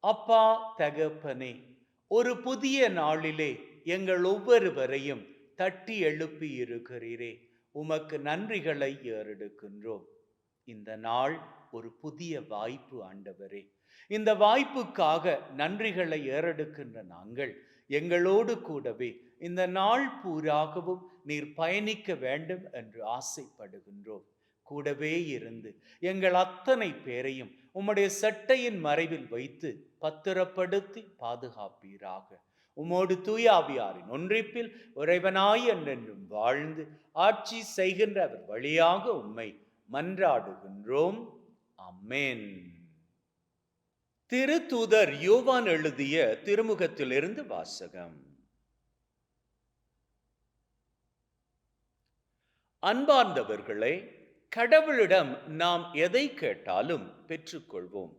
அப்பா தகப்பனே ஒரு புதிய நாளிலே எங்கள் ஒவ்வொருவரையும் தட்டி எழுப்பி இருக்கிறீரே. உமக்கு நன்றிகளை ஏறெடுக்கின்றோம். இந்த நாள் ஒரு புதிய வாய்ப்பு ஆண்டவரே. இந்த வாய்ப்புக்காக நன்றிகளை ஏறெடுக்கின்ற நாங்கள் எங்களோடு கூடவே இந்த நாள் பூராகவும் நீர் பயணிக்க வேண்டும் என்று ஆசைப்படுகின்றோம். கூடவே இருந்து எங்கள் அத்தனை பேரையும் உம்முடைய சட்டையின் மறைவில் வைத்து பத்திரப்படுத்தி பாதுகாப்பீராக. உமோடு தூயாவியாரின் ஒன்றிப்பில் உறைவனாய் என்றென்றும் வாழ்ந்து ஆட்சி செய்கின்ற அவர் வழியாக உம்மை மன்றாடுகின்றோம். அம்மேன் திருத்தூதர் யோவான் எழுதிய திருமுகத்திலிருந்து வாசகம். அன்பார்ந்தவர்களே கடவுளிடம் நாம் எதை கேட்டாலும் பெற்றுக்கொள்வோம்.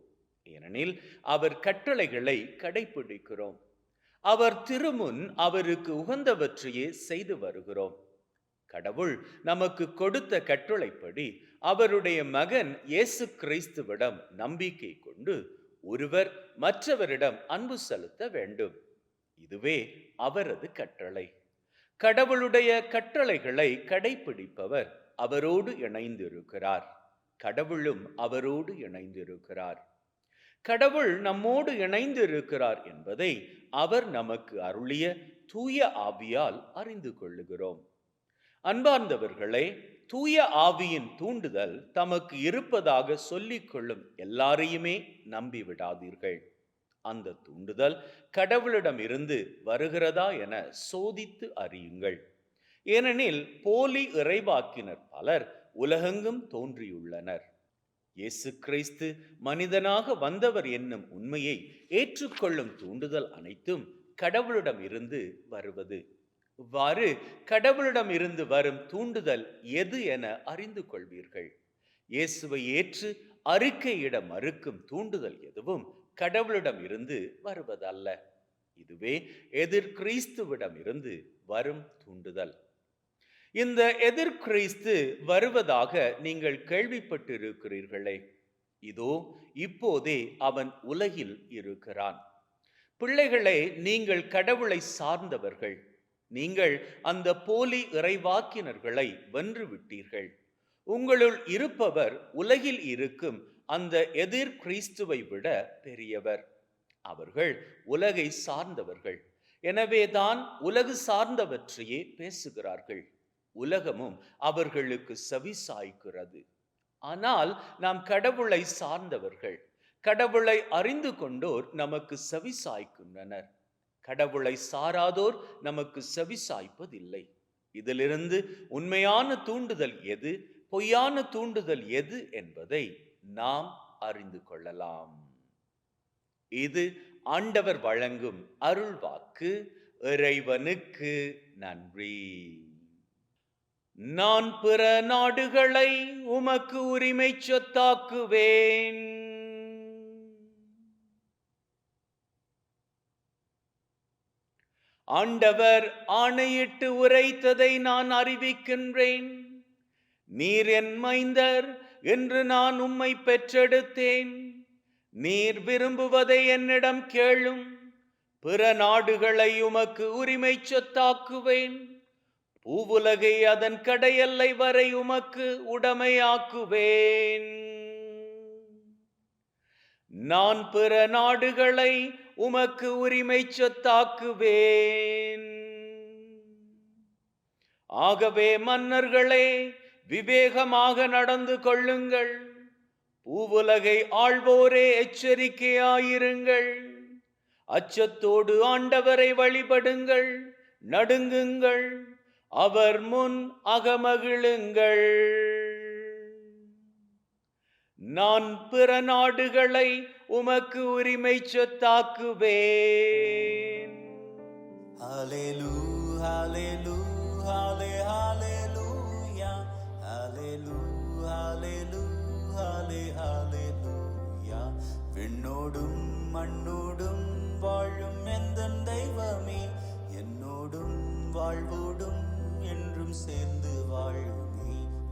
ஏனெனில் அவர் கட்டளைகளை கடைபிடிக்கிறோம் அவர் திருமுன் அவருக்கு உகந்தவற்றையே செய்து வருகிறோம். கடவுள் நமக்கு கொடுத்த கட்டளைப்படி அவருடைய மகன் இயேசு கிறிஸ்துவிடம் நம்பிக்கை கொண்டு ஒருவர் மற்றவரிடம் அன்பு செலுத்த வேண்டும். இதுவே அவரது கட்டளை. கடவுளுடைய கட்டளைகளை கடைபிடிப்பவர் அவரோடு இணைந்திருக்கிறார். கடவுளும் அவரோடு இணைந்திருக்கிறார். கடவுள் நம்மோடு இணைந்து இருக்கிறார் என்பதை அவர் நமக்கு அருளிய தூய ஆவியால் அறிந்து கொள்ளுகிறோம். அன்பார்ந்தவர்களே தூய ஆவியின் தூண்டுதல் தமக்கு இருப்பதாக சொல்லிக் கொள்ளும் எல்லாரையுமே நம்பிவிடாதீர்கள் அந்த தூண்டுதல் கடவுளிடம் இருந்து வருகிறதா என சோதித்து அறியுங்கள். ஏனெனில் போலி இறைவாக்கினர் பலர் உலகெங்கும் தோன்றியுள்ளனர். இயேசு கிறிஸ்து மனிதனாக வந்தவர் என்னும் உண்மையை ஏற்றுக்கொள்ளும் தூண்டுதல் அனைத்தும் கடவுளிடம் இருந்து வருவது. இவ்வாறு கடவுளிடம் இருந்து வரும் தூண்டுதல் எது என அறிந்து கொள்வீர்கள்? இயேசுவை ஏற்று அறிக்கையிட மறுக்கும் தூண்டுதல் எதுவும் கடவுளிடம் இருந்து வருவதல்ல. இதுவே எதிர் கிறிஸ்துவிடம் இருந்து வரும் தூண்டுதல். இந்த எதிர்கிறிஸ்து வருவதாக நீங்கள் கேள்விப்பட்டிருக்கிறீர்களே. இதோ இப்போதே அவன் உலகில் இருக்கிறான். பிள்ளைகளே நீங்கள் கடவுளை சார்ந்தவர்கள். நீங்கள் அந்த போலி இறைவாக்கினர்களை வென்று விட்டீர்கள் உங்களுள் இருப்பவர் உலகில் இருக்கும் அந்த எதிர் கிறிஸ்துவை விட பெரியவர். அவர்கள் உலகை சார்ந்தவர்கள். எனவேதான் உலகு சார்ந்தவற்றையே பேசுகிறார்கள். உலகமும் அவர்களுக்கு செவி சாய்க்கிறது ஆனால் நாம் கடவுளை சார்ந்தவர்கள் கடவுளை அறிந்து கொண்டோர் நமக்கு செவி சாய்க்கின்றனர் கடவுளை சாராதோர் நமக்கு செவி சாய்ப்பதில்லை இதிலிருந்து உண்மையான தூண்டுதல் எது பொய்யான தூண்டுதல் எது என்பதை நாம் அறிந்து கொள்ளலாம். இது ஆண்டவர் வழங்கும் அருள்வாக்கு. இறைவனுக்கு நன்றி. நான் பிற நாடுகளை உமக்கு உரிமை சொத்தாக்குவேன். ஆண்டவர் ஆணையிட்டு உரைத்ததை நான் அறிவிக்கின்றேன். நீர் என் மைந்தர் என்று நான் உம்மை பெற்றெடுத்தேன். நீர் விரும்புவதை என்னிடம் கேளும். பிற நாடுகளை உமக்கு உரிமை சொத்தாக்குவேன். பூவுலகை அதன் கடையல்லை வரை உமக்கு உடைமையாக்குவேன். நான் பிற நாடுகளை உமக்கு உரிமை சொத்தாக்குவேன். ஆகவே மன்னர்களே விவேகமாக நடந்து கொள்ளுங்கள். பூவுலகை ஆள்வோரே எச்சரிக்கையாயிருங்கள். அச்சத்தோடு ஆண்டவரை வழிபடுங்கள் நடுங்குங்கள். அவர் முன் அகமகிழுங்கள் நான் பிற நாடுகளை உமக்கு உரிமை சொத்தாக்குவேன் விண்ணோடும் மண்ணோடும் வாழும் எந்த தெய்வமே என்னோடும் வாழ்வோடும் என்றும் சேர்ந்து வாழுமே.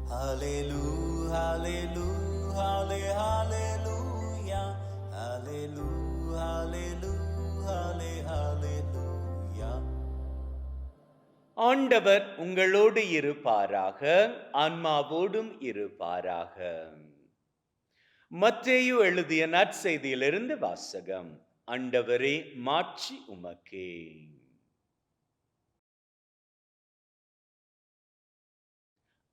ஹalleluya hallelujah halle- hallelujah hallelujah hallelujah halle- hallelujah ஆண்டவர் உங்களோடு இருப்பாராக ஆன்மாவோடும் இருப்பாராக. மற்றேயு எழுதிய நற்செய்தியிலிருந்து வாசகம் அண்டவரே மாட்சி உமக்கே.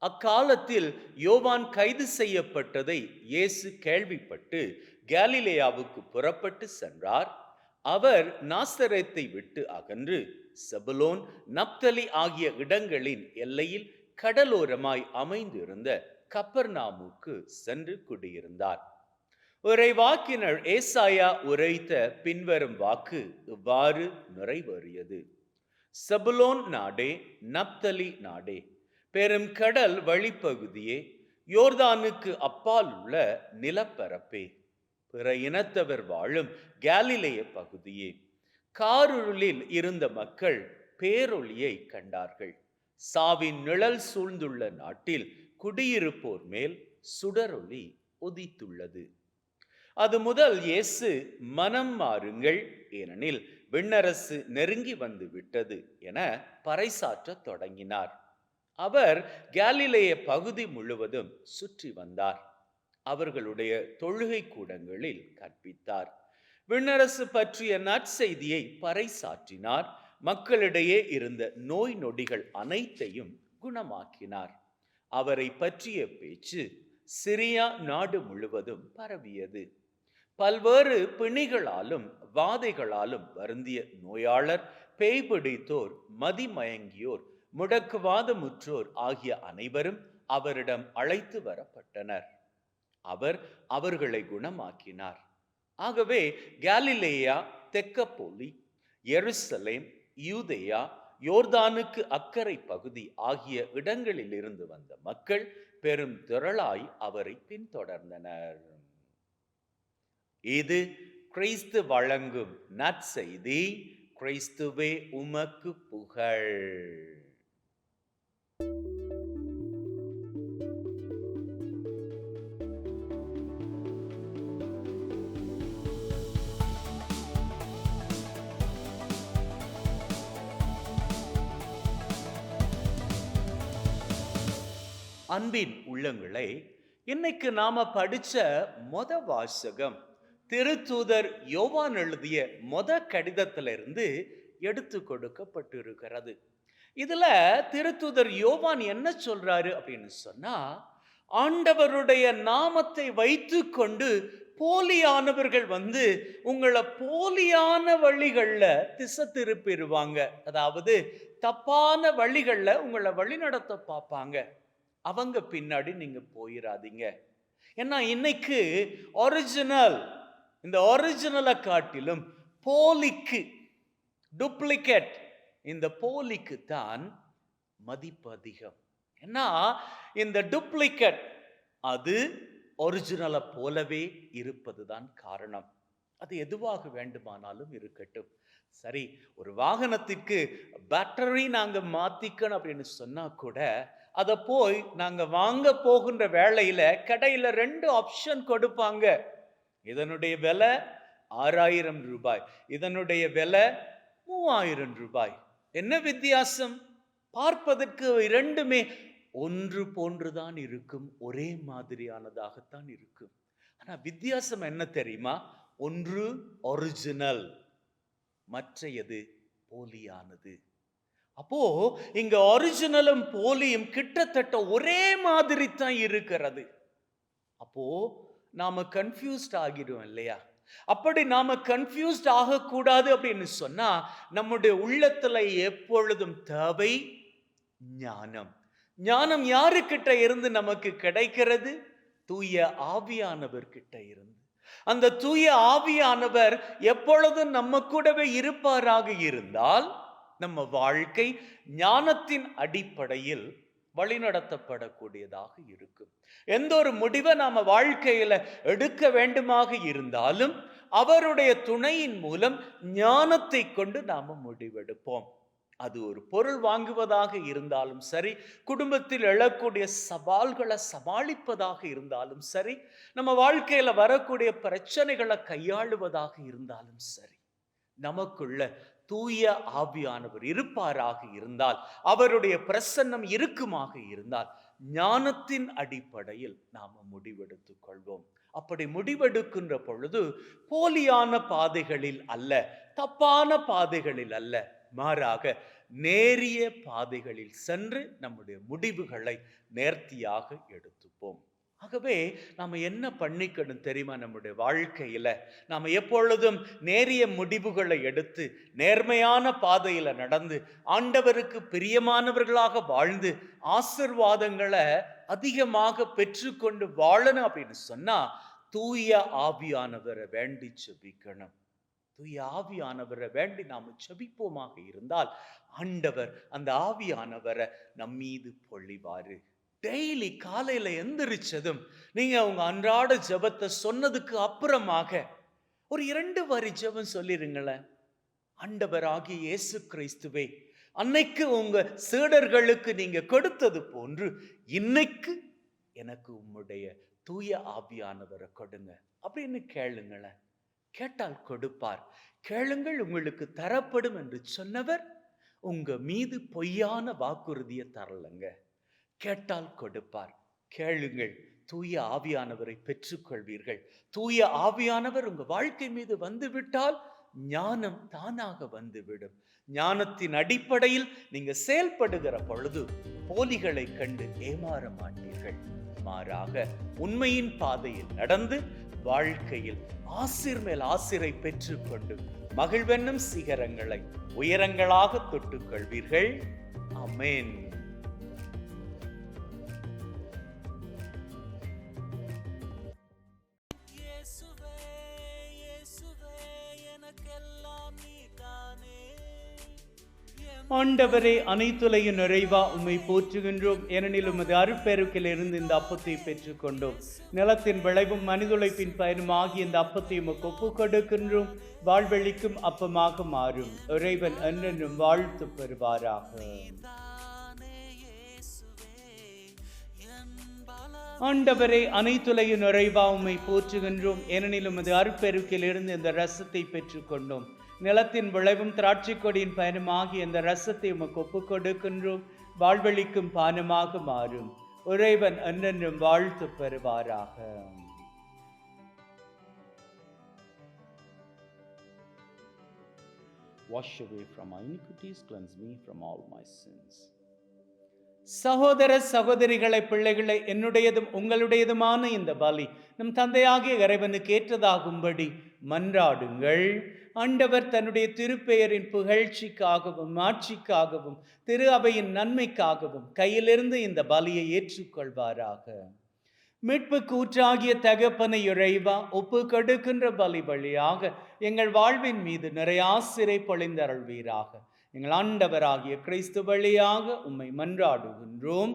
அக்காலத்தில் யோவான் கைது செய்யப்பட்டதை இயேசு கேள்விப்பட்டு கேலிலேயாவுக்கு புறப்பட்டு சென்றார். அவர் நாசரேத்தை விட்டு அகன்று செபலோன் நப்தலி ஆகிய இடங்களின் எல்லையில் கடலோரமாய் அமைந்திருந்த கப்பர்நாமுக்கு சென்று குடியிருந்தார். ஒரே வாக்கினர் ஏசாயா உரைத்த பின்வரும் வாக்கு இவ்வாறு நிறைவேறியது. செபுலோன் நாடே நப்தலி நாடே பெரும் கடல் வழிப்பகுதியே யோர்தானுக்கு அப்பால் உள்ள நிலப்பரப்பே. பிற இனத்தவர் வாழும் கேலிலேய பகுதியே. காருளில் இருந்த மக்கள் பேரொளியை கண்டார்கள். சாவின் நிழல் சூழ்ந்துள்ள நாட்டில் குடியிருப்போர் மேல் சுடரொளி உதித்துள்ளது. அது முதல் இயேசு மனம் மாறுங்கள் ஏனெனில் விண்ணரசு நெருங்கி வந்து விட்டது என பறைசாற்றத் தொடங்கினார். அவர் கேலிலேய பகுதி முழுவதும் சுற்றி வந்தார். அவர்களுடைய தொழுகை கூடங்களில் கற்பித்தார். விண்ணரசு பற்றிய நற்செய்தியை பறைசாற்றினார். மக்களிடையே இருந்த நோய் நொடிகள் அனைத்தையும் குணமாக்கினார். அவரை பற்றிய பேச்சு சிரியா நாடு முழுவதும் பரவியது. பல்வேறு பிணிகளாலும் வாதைகளாலும் வருந்திய நோயாளர் பேய் பிடித்தோர் முடக்குவாத முற்றோர் ஆகிய அனைவரும் அவரிடம் அழைத்து வரப்பட்டனர். அவர் அவர்களை குணமாக்கினார். ஆகவே கேலிலேயா தெக்கப்போலி எருசலேம் யூதேயா யோர்தானுக்கு அக்கறை பகுதி ஆகிய இடங்களில் இருந்து வந்த மக்கள் பெரும் திரளாய் அவரை பின்தொடர்ந்தனர். இது கிறிஸ்து வழங்கும் நற்செய்தி. கிறிஸ்துவே உமக்கு புகழ். அன்பின் உள்ளங்களை இன்னைக்கு நாம படிச்ச மொத வாசகம். திருத்தூதர் யோவான் எழுதிய மொத கடிதத்திலிருந்து எடுத்து கொடுக்கப்பட்டிருக்கிறது. இதுல திருத்தூதர் யோவான் என்ன சொல்றாரு அப்படின்னு சொன்னா ஆண்டவருடைய நாமத்தை வைத்துக்கொண்டு போலியானவர்கள் வந்து உங்களை போலியான வழிகளில் திசை திருப்பிடுவாங்க. அதாவது தப்பான வழிகளில் உங்களை வழிநடத்த பார்ப்பாங்க. அவங்க பின்னாடி நீங்கள் போயிடாதீங்க ஏன்னா இன்னைக்கு ஒரிஜினல் இந்த ஒரிஜினலை காட்டிலும் போலிக்கு டூப்ளிகேட் இந்த போலிக்கு தான் மதிப்பு அதிகம். ஏன்னா இந்த டூப்ளிகேட் அது ஒரிஜினலை போலவே இருப்பதுதான் காரணம். அது எதுவாக வேண்டுமானாலும் இருக்கட்டும். சரி ஒரு வாகனத்திற்கு பேட்டரி நாங்கள் மாற்றிக்கணும் அப்படின்னு சொன்னால் கூட அதை போய் நாங்கள் வாங்க போகின்ற வேலையில் கடையில் ரெண்டு ஆப்ஷன் கொடுப்பாங்க. இதனுடைய விலை ஆறாயிரம் ரூபாய் இதனுடைய விலை மூவாயிரம் ரூபாய். என்ன வித்தியாசம்? பார்ப்பதற்கு இரண்டுமே ஒன்று போன்றுதான் இருக்கும் ஒரே மாதிரியானதாகத்தான் இருக்கும். ஆனால் வித்தியாசம் என்ன தெரியுமா? ஒன்று ஒரிஜினல் மற்றையது போலியானது. அப்போ இங்க ஒரிஜினலும் போலியும் கிட்டத்தட்ட ஒரே மாதிரி தான் இருக்கிறது. அப்போ நாம கன்ஃபியூஸ்ட் ஆகிடும் இல்லையா? அப்படி நாம கன்ஃபியூஸ்ட் ஆகக்கூடாது அப்படின்னு சொன்னா நம்முடைய உள்ளத்துல எப்பொழுதும் தேவை ஞானம். ஞானம் யாருக்கிட்ட இருந்து நமக்கு கிடைக்கிறது? தூய ஆவியானவர்கிட்ட இருந்து. அந்த தூய ஆவியானவர் எப்பொழுதும் நம்ம கூடவே இருப்பாராக இருந்தால் நம்ம வாழ்க்கை ஞானத்தின் அடிப்படையில் வழிநடத்தப்படக்கூடியதாக இருக்கும். எந்த ஒரு முடிவை நாம வாழ்க்கையில எடுக்க வேண்டுமாக இருந்தாலும் அவருடைய துணையின் மூலம் ஞானத்தை கொண்டு நாம முடிவெடுப்போம். அது ஒரு பொருள் வாங்குவதாக இருந்தாலும் சரி குடும்பத்தில் எழக்கூடிய சவால்களை சமாளிப்பதாக இருந்தாலும் சரி நம்ம வாழ்க்கையில வரக்கூடிய பிரச்சனைகளை கையாளுவதாக இருந்தாலும் சரி நமக்குள்ள தூய ஆவியானவர் இருப்பாராக இருந்தால் அவருடைய பிரசன்னம் இருக்குமாக இருந்தால் ஞானத்தின் அடிப்படையில் நாம் முடிவெடுத்துக் கொள்வோம். அப்படி முடிவெடுக்கின்ற பொழுது போலியான பாதைகளில் அல்ல தப்பான பாதைகளில் அல்ல மாறாக நேரிய பாதைகளில் சென்று நம்முடைய முடிவுகளை நேர்த்தியாக எடுத்துப்போம். ஆகவே நாம் என்ன பண்ணிக்கணும் தெரியுமா நம்முடைய வாழ்க்கையில? நாம் எப்பொழுதும் நேரிய முடிவுகளை எடுத்து நேர்மையான பாதையில் நடந்து ஆண்டவருக்கு பிரியமானவர்களாக வாழ்ந்து ஆசிர்வாதங்களை அதிகமாக பெற்றுக்கொண்டு வாழணும் அப்படின்னு சொன்னா தூய ஆவியானவரை வேண்டி செபிக்கணும் தூய ஆவியானவரை வேண்டி நாம் செபிப்போமாக இருந்தால் ஆண்டவர் அந்த ஆவியானவரை நம் மீது பொழிவாரு. டெய்லி காலையில எந்திரிச்சதும் நீங்க உங்க அன்றாட ஜபத்தை சொன்னதுக்கு அப்புறமாக ஒரு இரண்டு வரி ஜெபம் சொல்லிருங்களேன். ஆண்டவராகிய இயேசு கிறிஸ்துவே அன்னைக்கு உங்க சீடர்களுக்கு நீங்க கொடுத்தது போன்று இன்னைக்கு எனக்கு உம்முடைய தூய ஆவியானவரை கொடுங்க. அப்படின்னு கேளுங்களேன். கேட்டால் கொடுப்பார். கேளுங்கள் உங்களுக்கு தரப்படும் என்று சொன்னவர் உங்க மீது பொய்யான வாக்குறுதியை தரலங்க. கேட்டால் கொடுப்பார். கேளுங்கள் தூய ஆவியானவரை பெற்றுக்கொள்வீர்கள். தூய ஆவியானவர் உங்க வாழ்க்கை மீது வந்துவிட்டால் ஞானம் தானாக வந்துவிடும். ஞானத்தின் அடிப்படையில் நீங்க செயல்படுகிற பொழுது போலிகளை கண்டு ஏமாற மாட்டீர்கள். மாறாக உண்மையின் பாதையில் நடந்து வாழ்க்கையில் ஆசிர் மேல் ஆசிரை பெற்றுக்கொண்டு மகிழ்வென்னும் சிகரங்களை உயரங்களாக தொட்டுக் கொள்வீர்கள் அமேன். ஆண்டவரே அனைத்துலையும் நிறைவா உம்மை போற்றுகின்றோம். ஏனெனில் உமது அருட்பெருக்கிலிருந்து இந்த அப்பத்தை பெற்றுக்கொண்டோம். நிலத்தின் விளைவும் மனிதுழைப்பின் பயனும் ஆகிய இந்த அப்பத்தை உமக்கு ஒப்புக் கொடுக்கின்றோம். வாழ்வெளிக்கும் அப்பமாக மாறும். இறைவன் என்றென்றும் வாழ்த்து பெறுவாராக. ஆண்டவரே அனைத்துலகின் நிறைவா உம்மை போற்றுகின்றோம். ஏனெனில் உமது அருட்பெருக்கிலிருந்து இந்த ரசத்தை பெற்றுக்கொண்டோம். நிலத்தின் விளைவும் திராட்சை கொடியின் பயனுமாகிய இந்த ரசத்தை உமக்கு ஒப்புக் கொடுக்கின்றோம். வாழ்வெளிக்கும் பானமாக மாறும். இறைவன் என்றென்றும் வாழ்த்து பெறுவாராக. Wash away from my iniquities, cleanse me from all my sins. சகோதர சகோதரிகளை பிள்ளைகளை என்னுடையதும் உங்களுடையதுமான இந்த பலி நம் தந்தையாகிய இறைவனுக்கு ஏற்றதாகும்படி மன்றாடுங்கள். ஆண்டவர் தன்னுடைய திருப்பெயரின் புகழ்ச்சிக்காகவும் ஆட்சிக்காகவும் திரு அவையின் நன்மைக்காகவும் கையிலிருந்து இந்த பலியை ஏற்றுக்கொள்வாராக. மீட்பு கூற்றாகிய தகப்பனை இறைவா ஒப்பு கடுக்கின்ற பலி வழியாக எங்கள் வாழ்வின் மீது நிறைய ஆசிரை பொழிந்தருள்வீராக. எங்கள் ஆண்டவராகிய கிறிஸ்து வழியாக உம்மை மன்றாடுகின்றோம்.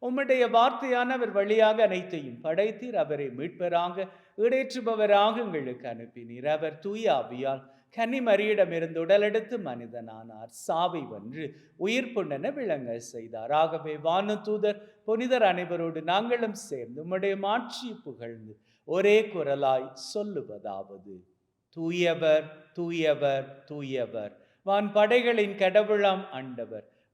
உம்முடைய வார்த்தையானவர் வழியாக அனைத்தையும் படைத்தீர். அவரை மீட்பராக ஈடேற்றுபவராக எங்களுக்கு அனுப்பினீர். அவர் தூய ஆவியால் கன்னிமரியிடமிருந்து உடலெடுத்து மனிதனானார். சாவை வென்று உயிர் புண்ணென விளங்க செய்தார். ஆகவே வானதூதர் புனிதர் அனைவரோடு நாங்களும் சேர்ந்து உம்முடைய மாட்சி புகழ்ந்து ஒரே குரலாய் சொல்லுவதாவது. தூயவர் தூயவர் தூயவர். வான் படைகளின் கடவுளாம் ஆண்டவர்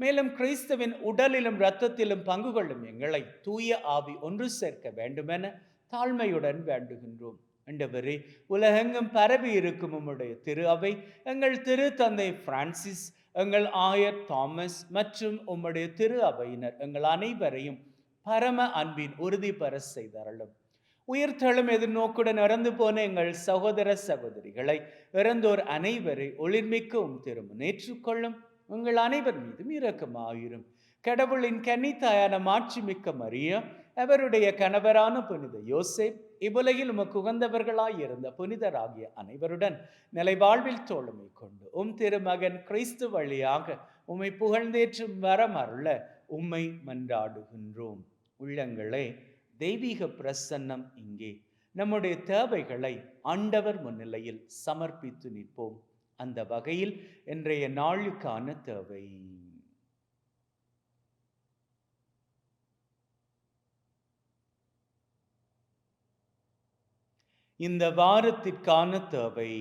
மேலும் கிறிஸ்துவின் உடலிலும் இரத்தத்திலும் பங்கு கொள்ளும் எங்களை தூய ஆவி ஒன்று சேர்க்க வேண்டுமென தாழ்மையுடன் வேண்டுகின்றோம். அண்டவரே உலகெங்கும் பரவி இருக்கும் உம்முடைய திரு அவை எங்கள் திரு தந்தை பிரான்சிஸ் எங்கள் ஆயர் தாமஸ் மற்றும் உம்முடைய திரு அவையினர் எங்கள் அனைவரையும் பரம அன்பின் உறுதி பெற செய்தருளும். உயிர்த்தெழும் எதிர்நோக்குடன் இறந்து போன எங்கள் சகோதர சகோதரிகளை இறந்தோர் அனைவரை ஒளிர்மிக்கவும் திரும்ப நேற்றுக்கொள்ளும் உங்கள் அனைவர் மீதும் இரக்கமாயிரும். கடவுளின் கன்னித்தாயான மாட்சி மிக்க மரியா அவருடைய கணவரான புனித யோசேப் இவ்வுலகில் உமக்கு உகந்தவர்களாய் இருந்த புனிதராகிய அனைவருடன் நிலை வாழ்வில் தோழமை கொண்டு உம் திருமகன் கிறிஸ்து வழியாக உம்மை புகழ்ந்தேற்றும் வரமருள உம்மை மன்றாடுகின்றோம். உள்ளங்களே தெய்வீக பிரசன்னம் இங்கே. நம்முடைய தேவைகளை ஆண்டவர் முன்னிலையில் சமர்ப்பித்து நிற்போம். அந்த வகையில் இன்றைய நாளுக்கான தேவை. இந்த வாரத்திற்கான தேவை.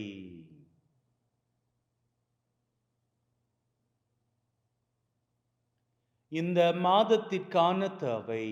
இந்த மாதத்திற்கான தேவை.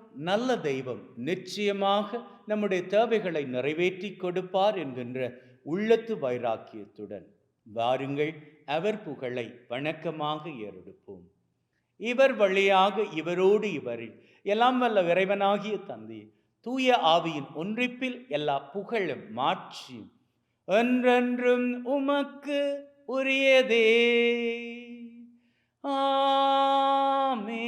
நல்ல தெய்வம் நிச்சயமாக நம்முடைய தேவைகளை நிறைவேற்றி கொடுப்பார் என்கின்ற உள்ளத்து வைராக்கியத்துடன். வாருங்கள் அவர் புகழை வணக்கமாக ஏறெடுப்போம். இவர் வழியாக இவரோடு இவரில் எல்லாம் வல்ல இறைவனாகிய தந்தை தூய ஆவியின் ஒன்றிப்பில் எல்லா புகழும் மாற்றியும் என்றென்றும் உமக்கு உரியதே. ஆமே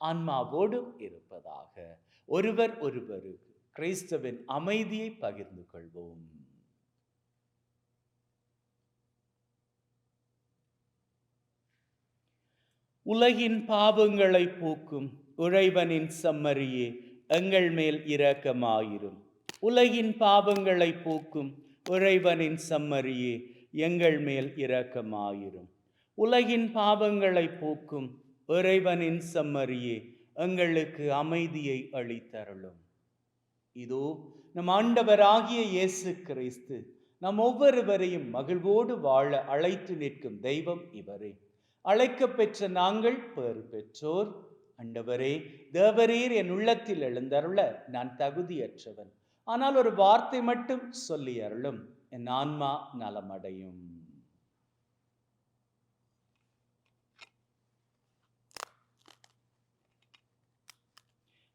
ஆன்மாவோடும் இருப்பதாக. ஒருவர் ஒருவருக்கு கிறிஸ்தவின் அமைதியை பகிர்ந்து கொள்வோம். உலகின் பாவங்களை போக்கும் உறைவனின் சம்மரியே எங்கள் மேல் இரக்கமாயிரும். உலகின் பாவங்களை போக்கும் உறைவனின் சம்மரியே எங்கள் மேல் இரக்கமாயிரும். உலகின் பாவங்களை போக்கும் இறைவனின் சம்மரியே எங்களுக்கு அமைதியை அளித்தருளும். இதோ நம் ஆண்டவராகிய இயேசு கிறிஸ்து நம் ஒவ்வொருவரையும் மகிழ்வோடு வாழ அழைத்து நிற்கும் தெய்வம் இவரே. அழைக்கப் பெற்ற நாங்கள் பேறு பெற்றோர். அண்டவரே தேவரீர் என் உள்ளத்தில் எழுந்தருள நான் தகுதியற்றவன். ஆனால் ஒரு வார்த்தை மட்டும் சொல்லி அருளும். என் ஆன்மா நலமடையும்.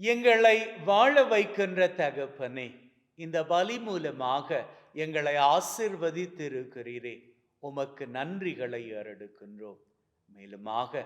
எங்களை வாழ வைக்கின்ற தகப்பனே இந்த பலி மூலமாக எங்களை ஆசிர்வதித்திருக்கிறீரே. உமக்கு நன்றிகளை ஏறெடுக்கின்றோம் மேலுமாக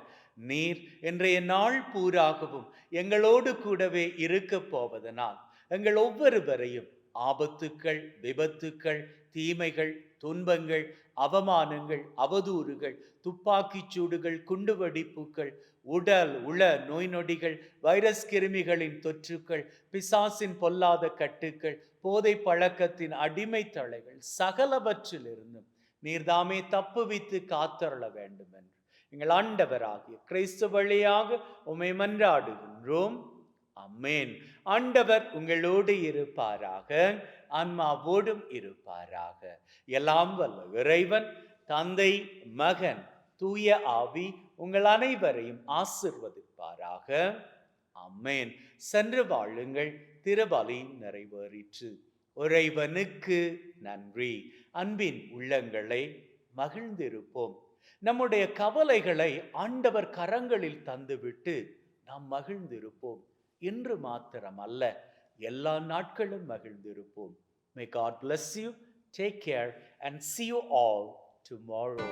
நீர் இன்றைய நாள் பூராகவும் எங்களோடு கூடவே இருக்க போவதனால் எங்கள் ஒவ்வொருவரையும் ஆபத்துக்கள் விபத்துக்கள் தீமைகள் துன்பங்கள் அவமானங்கள் அவதூறுகள் துப்பாக்கிச் சூடுகள் குண்டுவெடிப்புகள் உடல் உள நோய் நொடிகள் வைரஸ் கிருமிகளின் தொற்றுக்கள் பிசாசின் பொல்லாத கட்டுக்கள் போதை பழக்கத்தின் அடிமை தலைகள் சகலவற்றிலிருந்தும் நீர்தாமே தப்புவித்து காத்தருள வேண்டும் என்று எங்கள் ஆண்டவராகிய கிறிஸ்து வழியாக உமை மன்றாடுகின்றோம். அம்மேன். ஆண்டவர் உங்களோடு இருப்பாராக ஆன்மாவோடும் இருப்பாராக. எல்லாம் வல்ல இறைவன் தந்தை மகன் தூய ஆவி உங்கள் அனைவரையும் ஆசிர்வதிப்பாராக. அம்மேன் சென்று வாழுங்கள். திருபலி நிறைவேறிற்று. உறைவனுக்கு நன்றி. அன்பின் உள்ளங்களை மகிழ்ந்திருப்போம். நம்முடைய கவலைகளை ஆண்டவர் கரங்களில் தந்துவிட்டு நாம் மகிழ்ந்திருப்போம். இன்று மாத்திரம் அல்ல எல்லா நாட்களும் மகிழ்ந்திருப்போம். May God bless you take care and see you all tomorrow